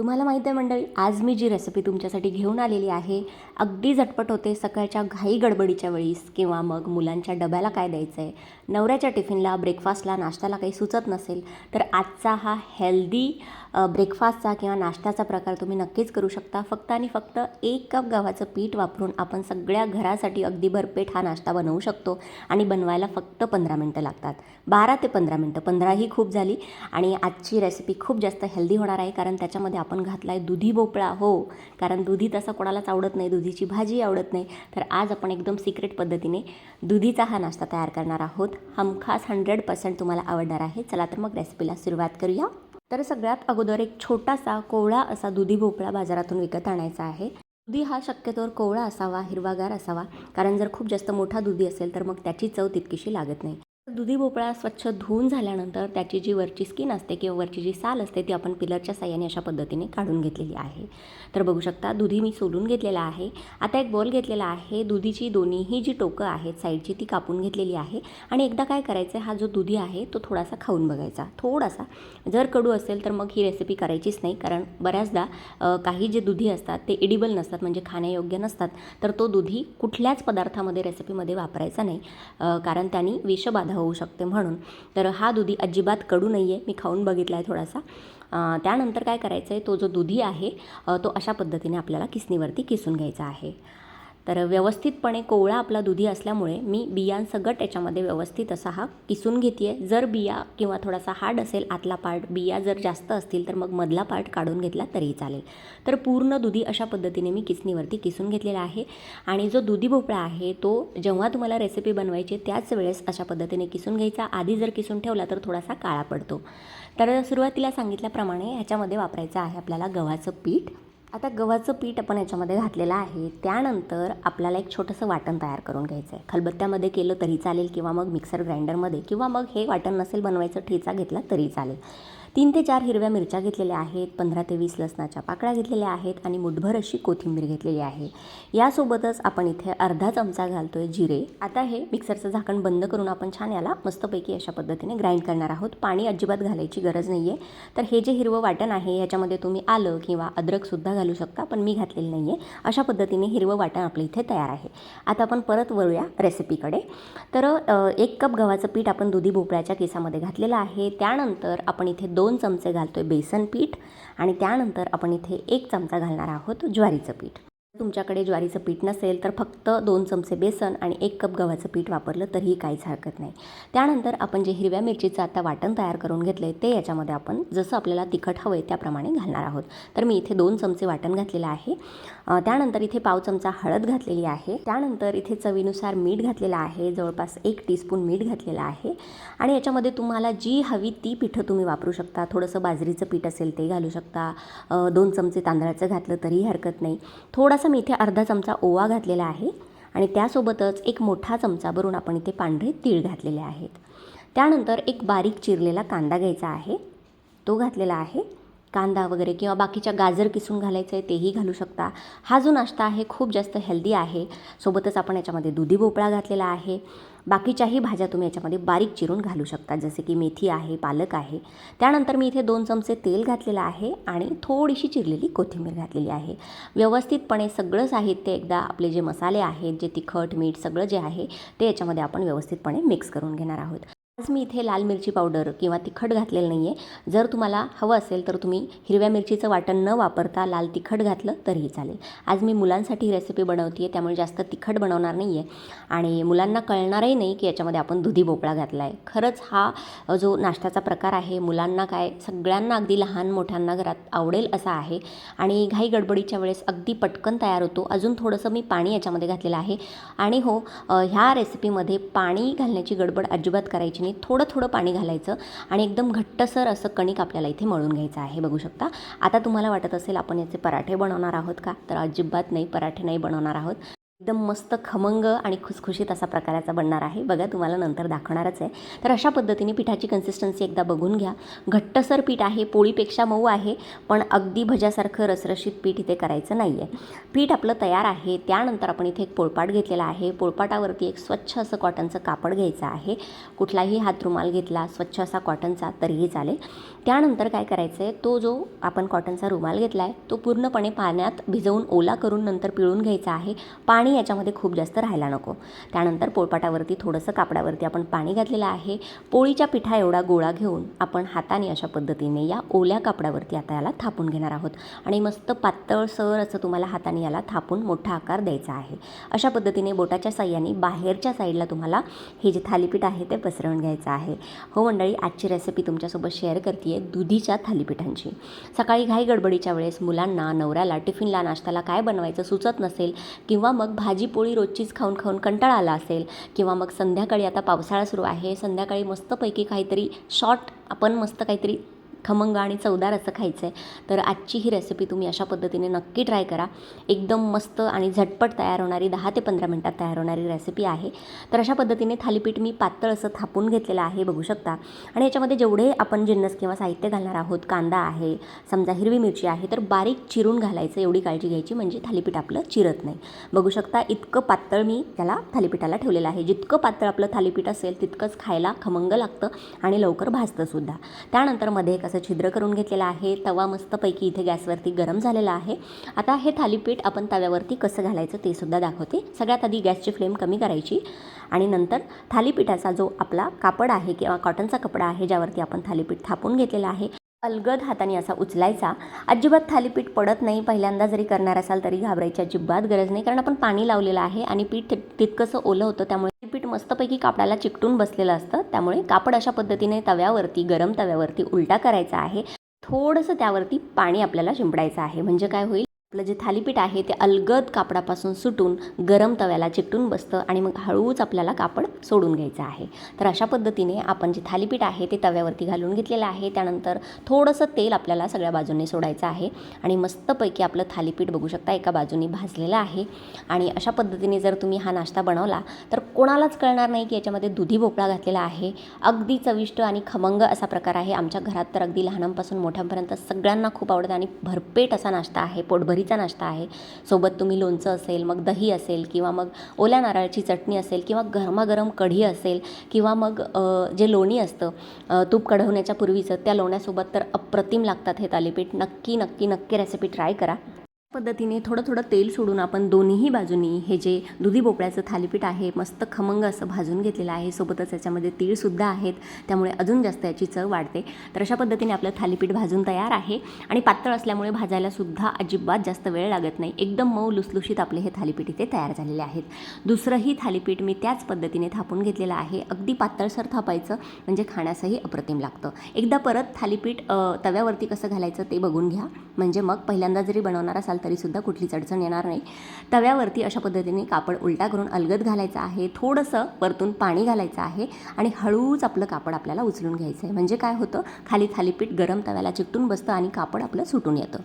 तुम्हाला माहीत आहे मंडळी आज मी जी रेसिपी तुमच्यासाठी घेऊन आलेली आहे अगदी झटपट होते सकाळच्या घाई गडबडीच्या वेळीस किंवा मग मुलांच्या डब्याला काय द्यायचं आहे नवऱ्याच्या टिफिनला ब्रेकफास्टला नाश्त्याला काही सुचत नसेल तर आजचा हा हेल्दी ब्रेकफास्टचा किंवा नाश्त्याचा प्रकार तुम्ही नक्कीच करू शकता. फक्त आणि फक्त एक कप गव्हाचं पीठ वापरून आपण सगळ्या घरासाठी अगदी भरपेट हा नाश्ता बनवू शकतो आणि बनवायला फक्त पंधरा मिनटं लागतात. बारा ते पंधरा मिनटं. पंधराही खूप झाली आणि आजची रेसिपी खूप जास्त हेल्दी होणार आहे कारण त्याच्यामध्ये आपण घातला आहे दुधी भोपळा. हो कारण दुधी तसं कोणालाच आवडत नाही. दुधीची भाजी आवडत नाही. तर आज आपण एकदम सिक्रेट पद्धतीने दुधीचा हा नाश्ता तयार करणार आहोत. हमखास हंड्रेड पर्सेंट तुम्हाला आवडणार आहे. चला तर मग रेसिपीला सुरुवात करूया. तर सगळ्यात अगोदर एक छोटासा कोवळा असा दुधी भोपळा बाजारातून विकत आणायचा आहे. दुधी हा शक्यतोवर कोवळा असावा हिरवागार असावा. कारण जर खूप जास्त मोठा दुधी असेल तर मग त्याची चव तितकीशी लागत नाही. दुधी भोपळा स्वच्छ धुवून झाल्यानंतर त्याची जी वरची स्किन असते किंवा वरची जी साल असते ती आपण पिलरच्या साह्याने अशा पद्धतीने काढून घेतलेली आहे. तर बघू शकता दुधी मी सोलून घेतलेला आहे. आता एक बॉल घेतलेला आहे. दुधीची दोन्हीही जी टोकं आहेत साईडची ती कापून घेतलेली आहे. आणि एकदा काय करायचं हा जो दुधी आहे तो थोडासा खाऊन बघायचा. थोडासा. जर कडू असेल तर मग ही रेसिपी करायचीच नाही. कारण बऱ्याचदा काही जे दुधी असतात ते इडिबल नसतात म्हणजे खाण्यायोग्य नसतात. तर तो दुधी कुठल्याच पदार्थामध्ये रेसिपीमध्ये वापरायचा नाही. कारण त्यांनी विषबाधा होऊ शकते म्हणून. तर हा दुधी अजिबात कडू नाही आहे मी खाऊन बघितला आहे थोडासा त्यानंतर काय करायचं आहे तो जो दुधी आहे तो अशा पद्धतीने आपल्याला किसणीवरती किसून घ्यायचा आहे. तर व्यवस्थितपणे कोवळा आपला दुधी असल्यामुळे मी बियांसगट याच्यामध्ये व्यवस्थित असा हा किसून घेते आहे जर बिया किंवा थोडासा हार्ड असेल आतला पार्ट बिया जर जास्त असतील तर मग मधला पार्ट काढून घेतला तरी चालेल. तर पूर्ण दुधी अशा पद्धतीने मी किसणीवरती किसून घेतलेला आहे. आणि जो दुधी भोपळा आहे तो जेव्हा तुम्हाला रेसिपी बनवायची त्याच वेळेस अशा पद्धतीने किसून घ्यायचा. आधी जर किसून ठेवला तर थोडासा काळा पडतो. तर सुरुवातीला सांगितल्याप्रमाणे ह्याच्यामध्ये वापरायचं आहे आपल्याला गव्हाचं पीठ. आता गव्हाचं पीठ आपण याच्यामध्ये घातलेलं आहे. त्यानंतर आपल्याला एक छोटंसं वाटण तयार करून घ्यायचं आहे खलबत्त्यामध्ये केलं तरी चालेल किंवा मग मिक्सर ग्राइंडरमध्ये किंवा मग हे वाटण नसेल बनवायचं ठेचा घेतला तरी चालेल. तीन ते चार हिरव्या मिरच्या घेतलेल्या आहेत पंधरा ते वीस लसणाच्या पाकळ्या घेतलेल्या आहेत आणि मुठभर अशी कोथिंबीर घेतलेली आहे. यासोबतच आपण इथे अर्धा चमचा घालतो आहे जिरे. आता हे मिक्सरचं झाकण बंद करून आपण छान याला मस्तपैकी अशा पद्धतीने ग्राइंड करणार आहोत. पाणी अजिबात घालायची गरज नाही आहे तर हे जे हिरवं वाटण आहे याच्यामध्ये तुम्ही आलं किंवा अद्रकसुद्धा घालू शकता पण मी घातलेलं नाही आहे अशा पद्धतीने हिरवं वाटण आपलं इथे तयार आहे. आता आपण परत वळूया रेसिपीकडे तर एक कप गव्हाचं पीठ आपण दुधी भोपळ्याच्या केसामध्ये घातलेलं आहे. त्यानंतर आपण इथे दोन चमचे घालतो आहे बेसन पीठ आणि त्यानंतर आपण इथे एक चमचा घालणार आहोत ज्वारीचं पीठ. तुमच्याकडे ज्वारीचं पीठ नसेल तर फक्त दोन चमचे बेसन आणि एक कप गव्हाचं पीठ वापरलं तरीही काहीच हरकत नाही. त्यानंतर आपण जे हिरव्या मिरचीचं आता वाटण तयार करून घेतलं आहे ते याच्यामध्ये आपण जसं आपल्याला तिखट हवं आहे त्याप्रमाणे घालणार आहोत. तर मी इथे दोन चमचे वाटण घातलेलं आहे. त्यानंतर इथे पाव चमचा हळद घातलेली आहे. त्यानंतर इथे चवीनुसार मीठ घातलेलं आहे. जवळपास एक टीस्पून मीठ घातलेलं आहे. आणि याच्यामध्ये तुम्हाला जी हवी ती पिठं तुम्ही वापरू शकता. थोडंसं बाजरीचं पीठ असेल ते घालू शकता. दोन चमचे तांदळाचं घातलं तरीही हरकत नाही. थोडासा मी इथे अर्धा चमचा ओवा घातलेला आहे आणि त्यासोबतच एक मोठा चमचा भरून आपण इथे पांढरे तीळ घातलेले आहेत. त्यानंतर एक बारीक चिरलेला कांदा घ्यायचा आहे. तो घातलेला आहे. कांदा वगैरे किंवा बाकीच्या गाजर किसून घालायचं आहे तेही घालू शकता. हा जो नाश्ता आहे खूप जास्त हेल्दी आहे. सोबतच आपण याच्यामध्ये दुधी भोपळा घातलेला आहे. बाकीच्याही भाज्या तुम्ही याच्यामध्ये बारीक चिरून घालू शकता. जसे की मेथी आहे पालक आहे. त्यानंतर मी इथे दोन चमचे तेल घातलेलं आहे आणि थोडीशी चिरलेली कोथिंबीर घातलेली आहे. व्यवस्थितपणे सगळं साहित्य एकदा आपले जे मसाले आहेत जे तिखट मीठ सगळं जे आहे ते याच्यामध्ये आपण व्यवस्थितपणे मिक्स करून घेणार आहोत. आज मी इथे लाल मिरची पावडर किंवा तिखट घातलेलं नाही आहे जर तुम्हाला हवं असेल तर तुम्ही हिरव्या मिरचीचं वाटण न वापरता लाल तिखट घातलं तरीही चालेल. आज मी मुलांसाठी रेसिपी बनवते आहे त्यामुळे जास्त तिखट बनवणार नाही आहे आणि मुलांना कळणारही नाही की याच्यामध्ये आपण दुधी भोपळा घातला आहे खरंच हा जो नाश्त्याचा प्रकार आहे मुलांना काय सगळ्यांना अगदी लहान मोठ्यांना घरात आवडेल असा आहे. आणि घाई गडबडीच्या वेळेस अगदी पटकन तयार होतो. अजून थोडंसं मी पाणी याच्यामध्ये घातलेलं आहे. आणि हो ह्या रेसिपीमध्ये पाणी घालण्याची गडबड अजिबात करायची नाही. थोडं थोडं पाणी घालायचं आणि एकदम घट्टसर असं कणिक आपल्याला इथे मळून घ्यायचं आहे बघू शकता. आता तुम्हाला वाटत असेल आपण याचे पराठे बनवणार आहोत का? तर अजिबात नाही पराठे नाही बनवणार आहोत. एकदम मस्त खमंग आणि खुसखुशीत असा प्रकाराचा बनणार आहे. बघा तुम्हाला नंतर दाखवणारच आहे. तर अशा पद्धतीने पिठाची कन्सिस्टन्सी एकदा बघून घ्या. घट्टसर पीठ आहे पोळीपेक्षा मऊ आहे पण अगदी भज्यासारखं रसरशीत पीठ इथे करायचं नाही आहे पीठ आपलं तयार आहे. त्यानंतर आपण इथे एक पोळपाट घेतलेला आहे. पोळपाटावरती एक स्वच्छ असं कॉटनचं कापड घ्यायचं आहे. कुठलाही हात रुमाल घेतला स्वच्छ असा कॉटनचा तरीही चालेल. त्यानंतर काय करायचं आहे तो जो आपण कॉटनचा रुमाल घेतला आहे तो पूर्णपणे पाण्यात भिजवून ओला करून नंतर पिळून घ्यायचा आहे. पाणी याच्यामध्ये खूप जास्त राहायला नको. त्यानंतर पोळपाटावरती थोडंसं कापडावरती आपण पाणी घातलेलं आहे. पोळीच्या पिठा एवढा गोळा घेऊन आपण हाताने अशा पद्धतीने या ओल्या कापडावरती आता याला थापून घेणार आहोत. आणि मस्त पातळसर असं तुम्हाला हाताने याला थापून मोठा आकार द्यायचा आहे. अशा पद्धतीने बोटाच्या साह्याने बाहेरच्या साईडला तुम्हाला हे जे थालीपीठ आहे ते पसरवून घ्यायचं आहे. हो मंडळी आजची रेसिपी तुमच्यासोबत शेअर करते दुधीच्या थालीपीठांची. सकाळी घाई गडबडीच्या वेळेस मुलांना नवऱ्याला टिफिनला नाश्त्याला काय बनवायचं सुचत नसेल किंवा मग भाजी पोळी रोजचीच खाऊन खाऊन कंटाळा आला असेल किंवा मग संध्याकाळी आता पावसाळा सुरू आहे संध्याकाळी मस्तपैकी काहीतरी शॉर्ट आपण मस्त काहीतरी खमंग आणि चवदार असं खायचं आहे. तर आजची ही रेसिपी तुम्ही अशा पद्धतीने नक्की ट्राय करा. एकदम मस्त आणि झटपट तयार होणारी दहा ते पंधरा मिनटात तयार होणारी रेसिपी आहे. तर अशा पद्धतीने थालीपीठ मी पातळ असं थापून घेतलेलं आहे बघू शकता. आणि याच्यामध्ये जेवढे आपण जिन्नस किंवा साहित्य घालणार आहोत कांदा आहे समजा हिरवी मिरची आहे तर बारीक चिरून घालायचं एवढी काळजी घ्यायची म्हणजे थालीपीठ आपलं चिरत नाही. बघू शकता इतकं पातळ मी त्याला थालीपीठाला ठेवलेलं आहे. जितकं पातळ आपलं थालीपीठ असेल तितकंच खायला खमंग लागतं आणि लवकर भाजतं सुद्धा. त्यानंतरमध्ये एक असं छिद्र करून घेतलेलं आहे. तवा मस्तपैकी इथे गॅसवरती गरम झालेला आहे. आता हे थालीपीठ आपण तव्यावरती कसं घालायचं ते सुद्धा दाखवते. सगळ्यात आधी गॅसची फ्लेम कमी करायची आणि नंतर थालीपीठाचा जो आपला कापड आहे किंवा कॉटनचा कपडा आहे ज्यावरती आपण थालीपीठ थापून घेतलेला आहे अलगद हाताने असा उचलायचा. अजिबात थालीपीठ पडत नाही. पहिल्यांदा जरी करणार असाल तरी घाबरायची अजिबात गरज नाही. कारण आपण पाणी लावलेलं आहे आणि पीठ तितकंसं ओलं होतं त्यामुळे पीठ मस्तपैकी कापडाला चिकटून बसलेलं असतं. त्यामुळे कापड अशा पद्धतीने तव्यावरती गरम तव्यावरती उलटा करायचा आहे. थोडंसं त्यावरती पाणी आपल्याला शिंपडायचं आहे. म्हणजे काय होईल? आपलं जे थालीपीठ आहे ते अलगद कापडापासून सुटून गरम तव्याला चिकटून बसतं आणि मग हळूच आपल्याला कापड सोडून घ्यायचं आहे. तर अशा पद्धतीने आपण जे थालीपीठ आहे ते तव्यावरती घालून घेतलेलं आहे. त्यानंतर थोडंसं तेल आपल्याला सगळ्या बाजूंनी सोडायचं आहे आणि मस्तपैकी आपलं थालीपीठ बघू शकता एका बाजूने भाजलेलं आहे. आणि अशा पद्धतीने जर तुम्ही हा नाश्ता बनवला तर कोणालाच कळणार नाही की याच्यामध्ये दुधी भोपळा घातलेला आहे. अगदी चविष्ट आणि खमंग असा प्रकार आहे. आमच्या घरात तर अगदी लहानांपासून मोठ्यांपर्यंत सगळ्यांना खूप आवडतं आणि भरपेट असा नाश्ता आहे. पोटभरी भरीचा नाश्ता आहे. सोबत तुम्ही लोणचं असेल मग दही असेल किंवा मग ओल्या नारळाची चटणी असेल किंवा गरमागरम कढी असेल किंवा मग जे लोणी असतं तूप कढवण्याच्या पूर्वीचं त्या लोण्यासोबत तर अप्रतिम लागतात हे थालीपीठ नक्की नक्की नक्की रेसिपी ट्राय करा. पद्धतीने थोडं थोडं तेल सोडून आपण दोन्हीही बाजूनी हे जे दुधी भोपळ्याचं थालीपीठ आहे मस्त खमंग असं भाजून घेतलेलं आहे. सोबतच याच्यामध्ये तीळसुद्धा आहेत. त्यामुळे अजून जास्त याची चव वाढते. तर अशा पद्धतीने आपलं थालीपीठ भाजून तयार आहे. आणि पातळ असल्यामुळे भाजायलासुद्धा अजिबात जास्त वेळ लागत नाही. एकदम मऊ लुसलुशीत आपले हे थालीपीठ इथे तयार झालेले आहेत. दुसरंही थालीपीठ मी त्याच पद्धतीने थापून घेतलेलं आहे. अगदी पातळसर थापायचं म्हणजे खाण्यासही अप्रतिम लागतं. एकदा परत थालीपीठ तव्यावरती कसं घालायचं ते बघून घ्या. म्हणजे मग पहिल्यांदा जरी बनवणार असाल तरीसुद्धा कुठलीच अडचण येणार नाही. तव्यावरती अशा पद्धतीने कापड उलटा करून अलगद घालायचं आहे. थोडंसं वरतून पाणी घालायचं आहे आणि हळूच आपलं कापड आपल्याला उचलून घ्यायचं आहे. म्हणजे काय होतं? खाली थालीपीठ गरम तव्याला चिकटून बसतं आणि कापड आपलं सुटून येतं.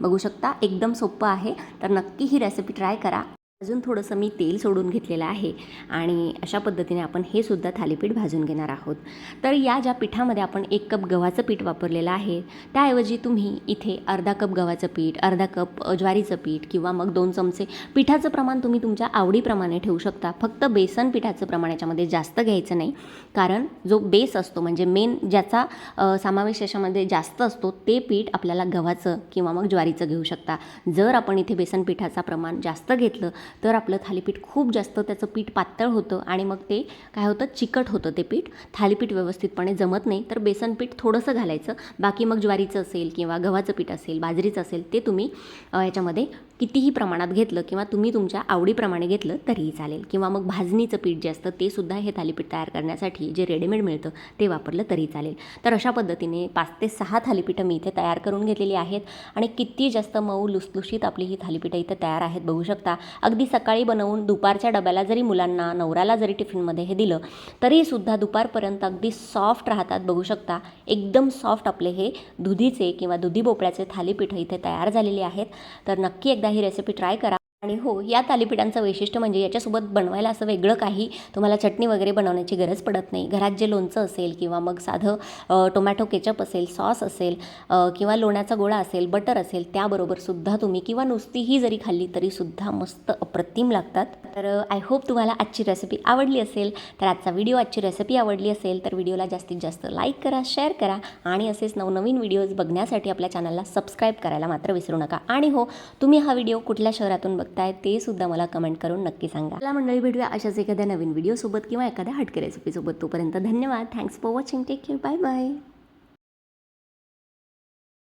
बघू शकता एकदम सोपं आहे. तर नक्की ही रेसिपी ट्राय करा. अजून थोडंसं मी तेल सोडून घेतलेलं आहे आणि अशा पद्धतीने आपण हे सुद्धा थालीपीठ भाजून घेणार आहोत. तर या ज्या पिठामध्ये आपण एक कप गव्हाचं पीठ वापरलेलं आहे त्याऐवजी तुम्ही इथे अर्धा कप गव्हाचं पीठ अर्धा कप ज्वारीचं पीठ किंवा मग दोन चमचे पिठाचं प्रमाण तुम्ही तुमच्या आवडीप्रमाणे ठेवू शकता. फक्त बेसन पिठाचं प्रमाण याच्यामध्ये जास्त घ्यायचं नाही कारण जो बेस असतो म्हणजे मेन ज्याचा समावेश याच्यामध्ये जास्त असतो ते पीठ आपल्याला गव्हाचं किंवा मग ज्वारीचं घेऊ शकता. जर आपण इथे बेसन पिठाचं प्रमाण जास्त घेतलं तर आपलं थालीपीठ खूप जास्त त्याचं पीठ पातळ होतं आणि मग ते काय होतं चिकट होतं ते पीठ. थालीपीठ व्यवस्थितपणे जमत नाही तर बेसन पीठ थोडंसं घालायचं. बाकी मग ज्वारीचं असेल किंवा गव्हाचं पीठ असेल बाजरीचं असेल ते तुम्ही याच्यामध्ये कितीही प्रमाणात घेतलं किंवा तुम्ही तुमच्या आवडीप्रमाणे घेतलं तरीही चालेल. किंवा मग भाजणीचं पीठ जे असतं ते सुद्धा हे थालीपीठ तयार करण्यासाठी जे रेडीमेड मिळतं ते वापरलं तरी चालेल. तर अशा पद्धतीने पाच ते सहा थालीपीठं मी इथे तयार करून घेतलेली आहेत. आणि किती जास्त मऊ लुसलुशीत आपली ही थालीपीठं इथे तयार आहेत बघू शकता. अगदी अगदी सकाळी बनवून दुपारच्या डब्याला जरी मुलांना नवऱ्याला जरी टिफिनमध्ये हे दिलं तरीसुद्धा दुपारपर्यंत अगदी सॉफ्ट राहतात. बघू शकता एकदम सॉफ्ट आपले हे दुधीचे किंवा दुधी भोपळ्याचे थालीपीठ इथे तयार झालेले आहेत. तर नक्की एकदा ही रेसिपी ट्राय करा. आणि हो या थालीपीठांचं वैशिष्ट्य म्हणजे याच्यासोबत बनवायला असं वेगळं काही तुम्हाला चटणी वगैरे बनवण्याची गरज पडत नाही. घरात जे लोणचं असेल किंवा मग साधं टोमॅटो केचप असेल सॉस असेल किंवा लोण्याचा गोळा असेल बटर असेल त्याबरोबर सुद्धा तुम्ही किंवा नुसतीही जरी खाल्ली तरीसुद्धा मस्त अप्रतिम लागतात. तर आय होप तुम्हाला आजची रेसिपी आवडली असेल. तर आजचा व्हिडिओ आजची रेसिपी आवडली असेल तर व्हिडिओला जास्तीत जास्त लाईक करा शेअर करा आणि असेच नवनवीन व्हिडिओज बघण्यासाठी आपल्या चॅनलला सबस्क्राईब करायला मात्र विसरू नका. आणि हो तुम्ही हा व्हिडिओ कुठल्या शहरातून बघ बघताय ते सुद्धा मला कमेंट करून नक्की सांगा. मला मंडळी भेटूया अशाच एखाद्या नवीन व्हिडिओसोबत किंवा एखाद्या हटके रेसिपीसोबत तोपर्यंत धन्यवाद. Thanks for watching take care bye bye